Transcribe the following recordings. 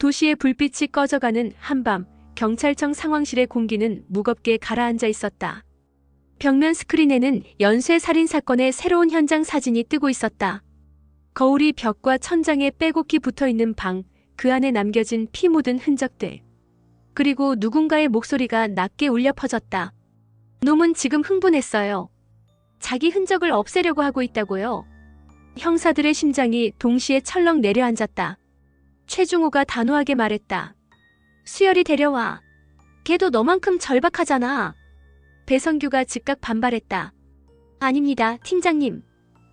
도시의 불빛이 꺼져가는 한밤, 경찰청 상황실의 공기는 무겁게 가라앉아 있었다. 벽면 스크린에는 연쇄 살인 사건의 새로운 현장 사진이 뜨고 있었다. 거울이 벽과 천장에 빼곡히 붙어 있는 방, 그 안에 남겨진 피 묻은 흔적들. 그리고 누군가의 목소리가 낮게 울려 퍼졌다. 놈은 지금 흥분했어요. 자기 흔적을 없애려고 하고 있다고요. 형사들의 심장이 동시에 철렁 내려앉았다. 최중호가 단호하게 말했다. 수열이 데려와. 걔도 너만큼 절박하잖아. 배성규가 즉각 반발했다. 아닙니다, 팀장님.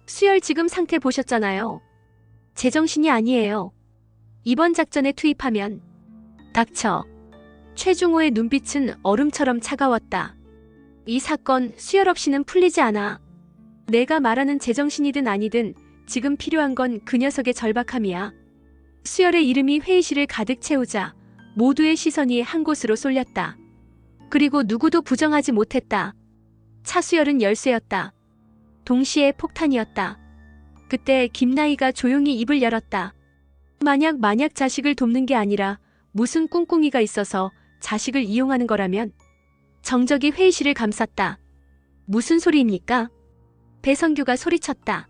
수열 지금 상태 보셨잖아요. 제정신이 아니에요. 이번 작전에 투입하면 닥쳐. 최중호의 눈빛은 얼음처럼 차가웠다. 이 사건 수열 없이는 풀리지 않아. 내가 말하는 제정신이든 아니든 지금 필요한 건 그 녀석의 절박함이야. 수열의 이름이 회의실을 가득 채우자 모두의 시선이 한 곳으로 쏠렸다. 그리고 누구도 부정하지 못했다. 차수열은 열쇠였다. 동시에 폭탄이었다. 그때 김나희가 조용히 입을 열었다. 만약 만약 자식을 돕는 게 아니라 무슨 꿍꿍이가 있어서 자식을 이용하는 거라면 정적이 회의실을 감쌌다. 무슨 소리입니까? 배성규가 소리쳤다.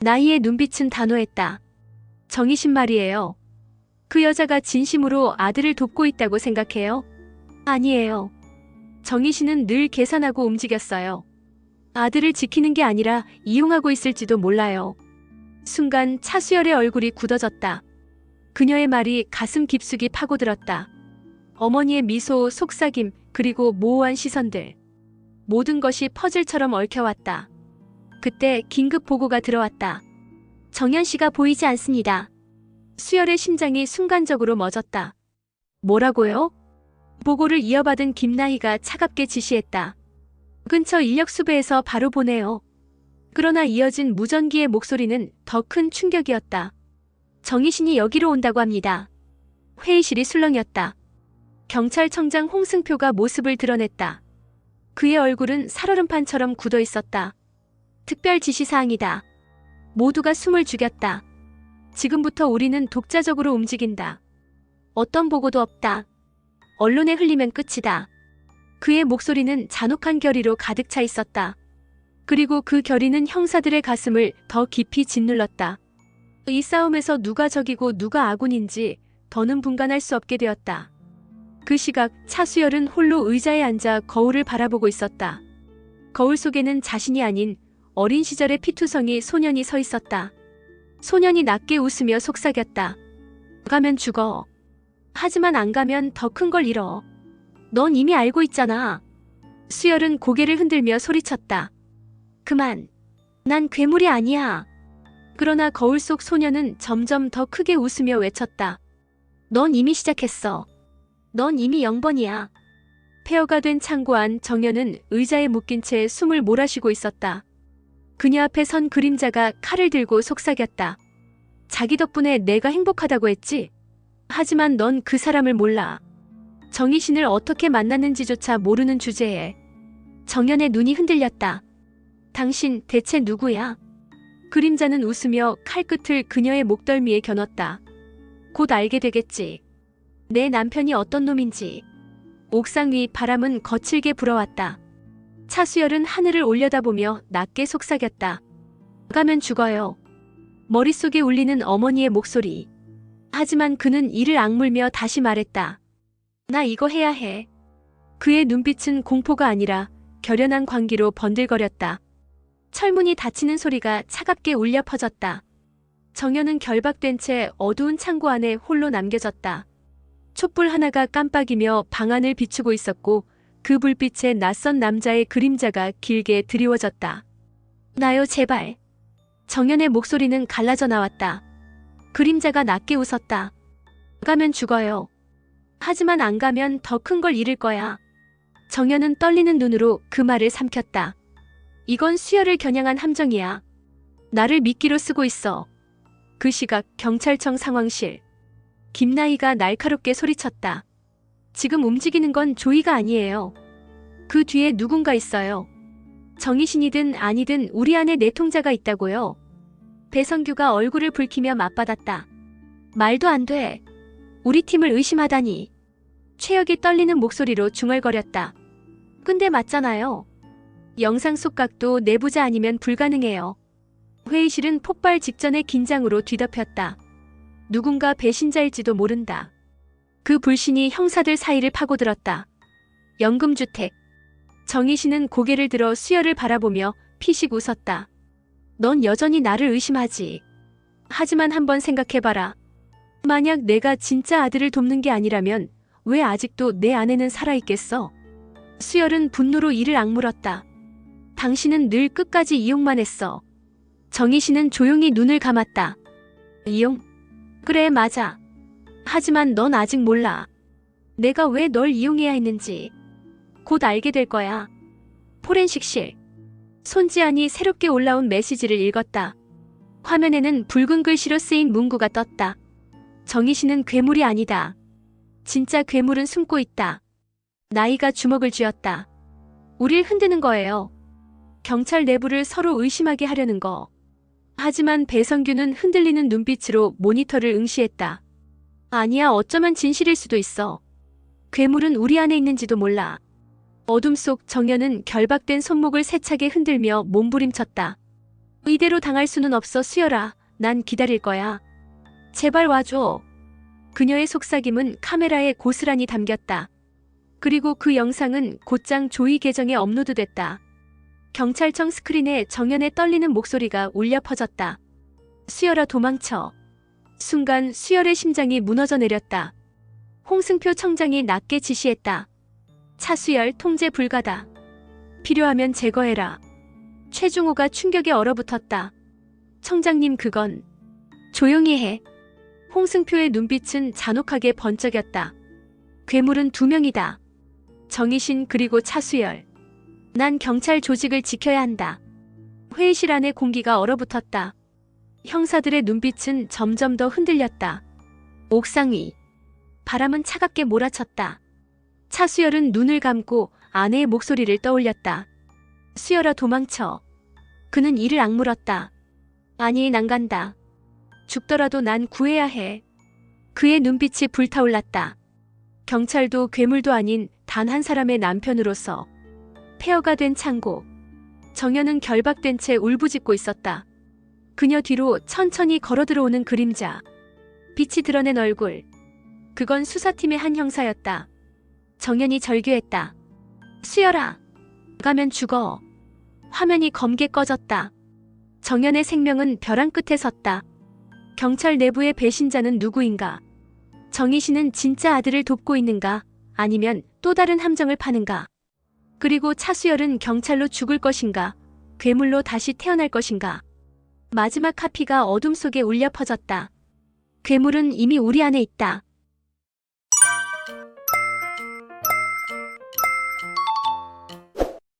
나이의 눈빛은 단호했다. 정희신 말이에요. 그 여자가 진심으로 아들을 돕고 있다고 생각해요? 아니에요. 정희 씨는 늘 계산하고 움직였어요. 아들을 지키는 게 아니라 이용하고 있을지도 몰라요. 순간 차수열의 얼굴이 굳어졌다. 그녀의 말이 가슴 깊숙이 파고들었다. 어머니의 미소, 속삭임, 그리고 모호한 시선들. 모든 것이 퍼즐처럼 얽혀왔다. 그때 긴급 보고가 들어왔다. 정현 씨가 보이지 않습니다. 수열의 심장이 순간적으로 멎었다. 뭐라고요? 보고를 이어받은 김나희가 차갑게 지시했다. 근처 인력수배에서 바로 보내요. 그러나 이어진 무전기의 목소리는 더 큰 충격이었다. 정희신이 여기로 온다고 합니다. 회의실이 술렁였다. 경찰청장 홍승표가 모습을 드러냈다. 그의 얼굴은 살얼음판처럼 굳어 있었다. 특별 지시사항이다. 모두가 숨을 죽였다. 지금부터 우리는 독자적으로 움직인다. 어떤 보고도 없다. 언론에 흘리면 끝이다. 그의 목소리는 잔혹한 결의로 가득 차 있었다. 그리고 그 결의는 형사들의 가슴을 더 깊이 짓눌렀다. 이 싸움에서 누가 적이고 누가 아군인지 더는 분간할 수 없게 되었다. 그 시각 차수열은 홀로 의자에 앉아 거울을 바라보고 있었다. 거울 속에는 자신이 아닌 어린 시절의 피투성이 소년이 서 있었다. 소년이 낮게 웃으며 속삭였다. 가면 죽어. 하지만 안 가면 더 큰 걸 잃어. 넌 이미 알고 있잖아. 수열은 고개를 흔들며 소리쳤다. 그만. 난 괴물이 아니야. 그러나 거울 속 소년은 점점 더 크게 웃으며 외쳤다. 넌 이미 시작했어. 넌 이미 0번이야. 폐허가 된 창고 안 정연은 의자에 묶인 채 숨을 몰아쉬고 있었다. 그녀 앞에 선 그림자가 칼을 들고 속삭였다. 자기 덕분에 내가 행복하다고 했지? 하지만 넌 그 사람을 몰라. 정희신을 어떻게 만났는지조차 모르는 주제에 정연의 눈이 흔들렸다. 당신 대체 누구야? 그림자는 웃으며 칼끝을 그녀의 목덜미에 겨눴다. 곧 알게 되겠지. 내 남편이 어떤 놈인지. 옥상 위 바람은 거칠게 불어왔다. 차수열은 하늘을 올려다보며 낮게 속삭였다. 가면 죽어요. 머릿속에 울리는 어머니의 목소리. 하지만 그는 이를 악물며 다시 말했다. 나 이거 해야 해. 그의 눈빛은 공포가 아니라 결연한 광기로 번들거렸다. 철문이 닫히는 소리가 차갑게 울려 퍼졌다. 정연은 결박된 채 어두운 창고 안에 홀로 남겨졌다. 촛불 하나가 깜빡이며 방 안을 비추고 있었고 그 불빛에 낯선 남자의 그림자가 길게 드리워졌다. 나요 제발. 정연의 목소리는 갈라져 나왔다. 그림자가 낮게 웃었다. 가면 죽어요. 하지만 안 가면 더 큰 걸 잃을 거야. 정연은 떨리는 눈으로 그 말을 삼켰다. 이건 수혈을 겨냥한 함정이야. 나를 미끼로 쓰고 있어. 그 시각 경찰청 상황실. 김나희가 날카롭게 소리쳤다. 지금 움직이는 건 조이가 아니에요. 그 뒤에 누군가 있어요. 정희신이든 아니든 우리 안에 내통자가 있다고요. 배성규가 얼굴을 붉히며 맞받았다. 말도 안 돼. 우리 팀을 의심하다니. 최혁이 떨리는 목소리로 중얼거렸다. 근데 맞잖아요. 영상 속 각도 내부자 아니면 불가능해요. 회의실은 폭발 직전의 긴장으로 뒤덮였다. 누군가 배신자일지도 모른다. 그 불신이 형사들 사이를 파고들었다. 연금주택. 정희 씨는 고개를 들어 수열을 바라보며 피식 웃었다. 넌 여전히 나를 의심하지. 하지만 한번 생각해봐라. 만약 내가 진짜 아들을 돕는 게 아니라면 왜 아직도 내 아내는 살아있겠어? 수열은 분노로 이를 악물었다. 당신은 늘 끝까지 이용만 했어. 정희 씨는 조용히 눈을 감았다. 이용? 그래, 맞아. 하지만 넌 아직 몰라. 내가 왜 널 이용해야 했는지. 곧 알게 될 거야. 포렌식실. 손지안이 새롭게 올라온 메시지를 읽었다. 화면에는 붉은 글씨로 쓰인 문구가 떴다. 정희 씨는 괴물이 아니다. 진짜 괴물은 숨고 있다. 나이가 주먹을 쥐었다. 우릴 흔드는 거예요. 경찰 내부를 서로 의심하게 하려는 거. 하지만 배성규는 흔들리는 눈빛으로 모니터를 응시했다. 아니야, 어쩌면 진실일 수도 있어. 괴물은 우리 안에 있는지도 몰라. 어둠 속 정연은 결박된 손목을 세차게 흔들며 몸부림쳤다. 이대로 당할 수는 없어 수열아. 난 기다릴 거야. 제발 와줘. 그녀의 속삭임은 카메라에 고스란히 담겼다. 그리고 그 영상은 곧장 조이 계정에 업로드됐다. 경찰청 스크린에 정연의 떨리는 목소리가 울려 퍼졌다. 수열아 도망쳐. 순간 수열의 심장이 무너져 내렸다. 홍승표 청장이 낮게 지시했다. 차수열 통제 불가다. 필요하면 제거해라. 최중호가 충격에 얼어붙었다. 청장님 그건 조용히 해. 홍승표의 눈빛은 잔혹하게 번쩍였다. 괴물은 두 명이다. 정희신 그리고 차수열. 난 경찰 조직을 지켜야 한다. 회의실 안의 공기가 얼어붙었다. 형사들의 눈빛은 점점 더 흔들렸다. 옥상 위. 바람은 차갑게 몰아쳤다. 차수열은 눈을 감고 아내의 목소리를 떠올렸다. 수열아 도망쳐. 그는 이를 악물었다. 아니 난 간다. 죽더라도 난 구해야 해. 그의 눈빛이 불타올랐다. 경찰도 괴물도 아닌 단 한 사람의 남편으로서 폐허가 된 창고. 정연은 결박된 채 울부짖고 있었다. 그녀 뒤로 천천히 걸어 들어오는 그림자. 빛이 드러낸 얼굴. 그건 수사팀의 한 형사였다. 정연이 절규했다. 수열아. 가면 죽어. 화면이 검게 꺼졌다. 정연의 생명은 벼랑 끝에 섰다. 경찰 내부의 배신자는 누구인가? 정희 씨는 진짜 아들을 돕고 있는가? 아니면 또 다른 함정을 파는가? 그리고 차수열은 경찰로 죽을 것인가? 괴물로 다시 태어날 것인가? 마지막 카피가 어둠 속에 울려 퍼졌다. 괴물은 이미 우리 안에 있다.